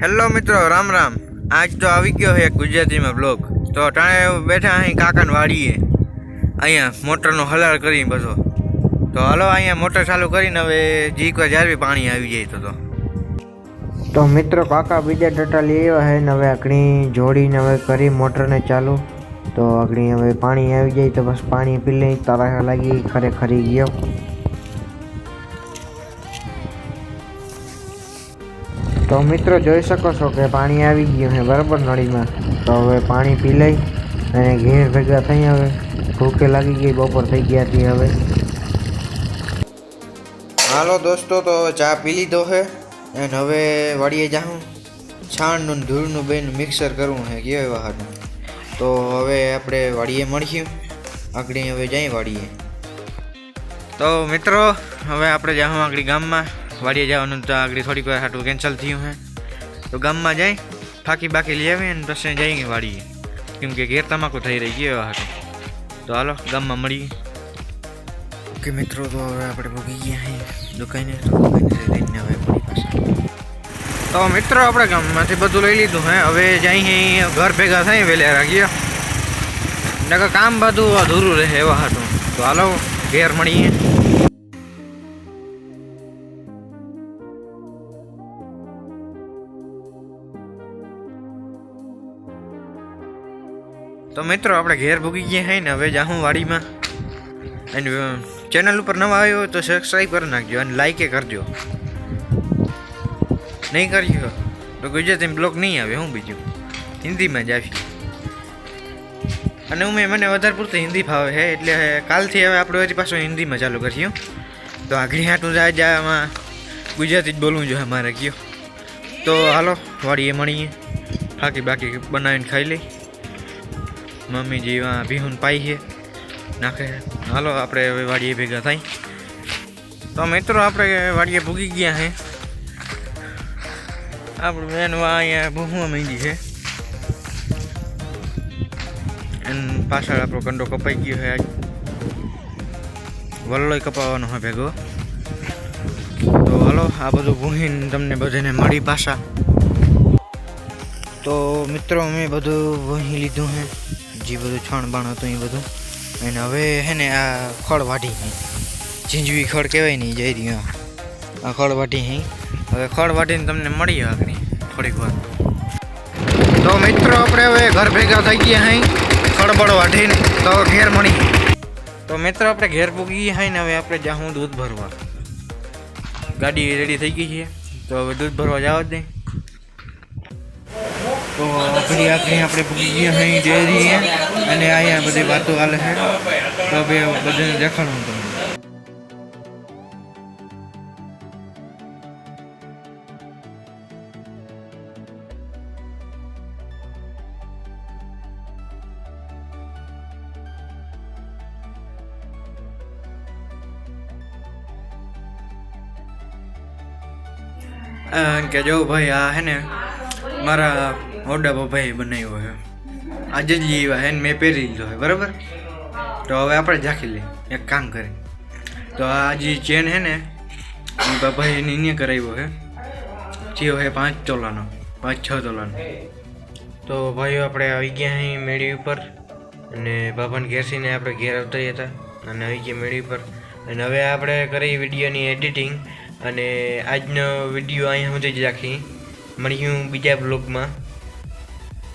Hello મિત્રો, રામ રામ. આજ તો આવી ગયો છે ગુજરાતીમાં બ્લોગ તો ટાણે બેઠા અહીં કાકાને વાડીએ. અહીંયા મોટરનો હલાળ કરીને બધો. તો હાલો, અહીંયા મોટર ચાલુ કરીને હવે જીકવા જ્યારે પાણી આવી જાય તો તો. તો મિત્રો, કાકા બીજા ડટા લઈ આવ્યા છે ને હવે આગણી જોડીને હવે કરી મોટરને ચાલુ. તો આગણી હવે પાણી આવી જાય તો બસ પાણી પી લઈ, તારા લાગી ખરેખરી ગયો. તો મિત્રો જોઈ શકો છો કે પાણી આવી ગયું છે બરાબર નળીમાં. તો હવે પાણી પી લઈ અને ઘેર ભેગા થઈ હવે. ભૂખે લાગી ગઈ, બપોર થઈ ગયા હતી હવે. હાલો દોસ્તો, તો હવે ચા પી લીધો છે. અને હવે વાડીએ જાઉં. છાણનું ધૂળનું બેન મિક્સર કરવું છે કેવાય બહારનું તો હવે આપણે વાડીએ મળીશું. આગળ હવે જઈ વાડીએ. તો મિત્રો, હવે આપણે જાઉં આગળ ગામમાં. વાડીએ જવાનું તો આગળ થોડીક વાર હાટું કેન્સલ થયું હે. તો ગામમાં જાય ફાકી બાકી લઈ આવે ને પછી જઈએ વાડીએ. કેમ કે ઘેર તમાકુ થઈ રહી ગયો હાટું. તો હાલો ગામમાં મળીએ. ઓકે મિત્રો તો હવે આપણે ભોગી ગયા અહીં દુકાને. લઈને હવે મળી પાછા તો મિત્રો આપણે ગામમાંથી બધું લઈ લીધું હે. હવે જઈ ઘર ભેગા થઈ વહેલા રાખીએ નકર કામ બધું અધૂરું રહે એવા હતું તો હાલો ઘેર મળીએ. તો મિત્રો, આપણે ઘેર ભૂગી ગયા હે ને, હવે જાઉં વાડીમાં. અને ચેનલ ઉપર નવા આવ્યો તો સબસ્ક્રાઈબ કરી નાખજો અને લાઈકે કરજો. નહીં કરજો તો ગુજરાતી બ્લોગ નહીં આવે, હું બીજું. હિન્દીમાં જ આવી. અને હું મને વધારે પૂરતું હિન્દી ફાવે છે એટલે કાલથી હવે આપણે હજી પાછું હિન્દીમાં ચાલુ કરીશું તો આગળ હાટું જાય જામાં ગુજરાતી જ બોલવું જોઈએ મારે, કયો. તો હાલો, વાડીએ મળીએ. બાકી બાકી બનાવીને ખાઈ લઈ મમ્મી જેવા ભીહુન પાઈ છે. નાખે. હાલો, આપણે હવે વાડીએ ભેગા થાય. તો મિત્રો, આપણે વાડીએ ભૂગી ગયા હે. આપણું બેન અહીંયા ભૂમવા માંડી છે. એન પાછળ આપણો કંડો કપાઈ ગયો છે આજ. વલ્લોય કપાવવાનો હોય ભેગો. તો હાલો, આ બધું ભૂહીને તમને બધાને મળી પાછા. તો મિત્રો અમે બધું વહી લીધું છે જે બધું છાણ બાણ હતું એ બધું. અને હવે હે ને આ ખળ વાટી હે. ખળ કહેવાય નહીં જઈ રહ્યું આ ખળ વાટી હે. હવે ખળ વાટીને તમને મળીએ આગળ થોડીક વાર. તો મિત્રો, આપણે હવે ઘર ભેગા થઈ ગયા હઈ ખળબળ વાટીને તો ઘેર મળી તો મિત્રો, આપણે ઘેર પૂગી ગયા હઈ ને હવે આપણે જાઉં દૂધ ભરવા. ગાડી રેડી થઈ ગઈ છે. તો હવે દૂધ ભરવા જવા જ નહીં તો ઘડી આખરી આપણે પૂગી ગયા અહીં ડેરી અને અહીંયા બધી વાતો હાલે છે તો બે બધાને દેખાડું તમને. અ, કે જો ભાઈ આ હે ને મારા મોટા પપ્પાએ બનાવ્યો છે. આજે જ લેવા હે ને મેં પહેરી લીધો છે, બરાબર? તો હવે આપણે ઝાંખી લઈએ, એક કામ કરી તો આ જે ચેન છે ને, એ પપ્પાએ એને કરાવ્યો છે. જે છે પાંચ તોલાનો, પાંચ છ તોલાનો. તો ભાઈઓ, આપણે આવી ગયા અહીં મેળી ઉપર. અને બાબાને ઘેરસીને આપણે ઘેર આવતા હતા. અને આવી ગયા મેળી ઉપર. અને હવે આપણે કરી વિડીયોની એડિટિંગ. અને આજનો વીડિયો અહીંયા સુધી જ રાખી મળ્યું બીજા બ્લોગમાં.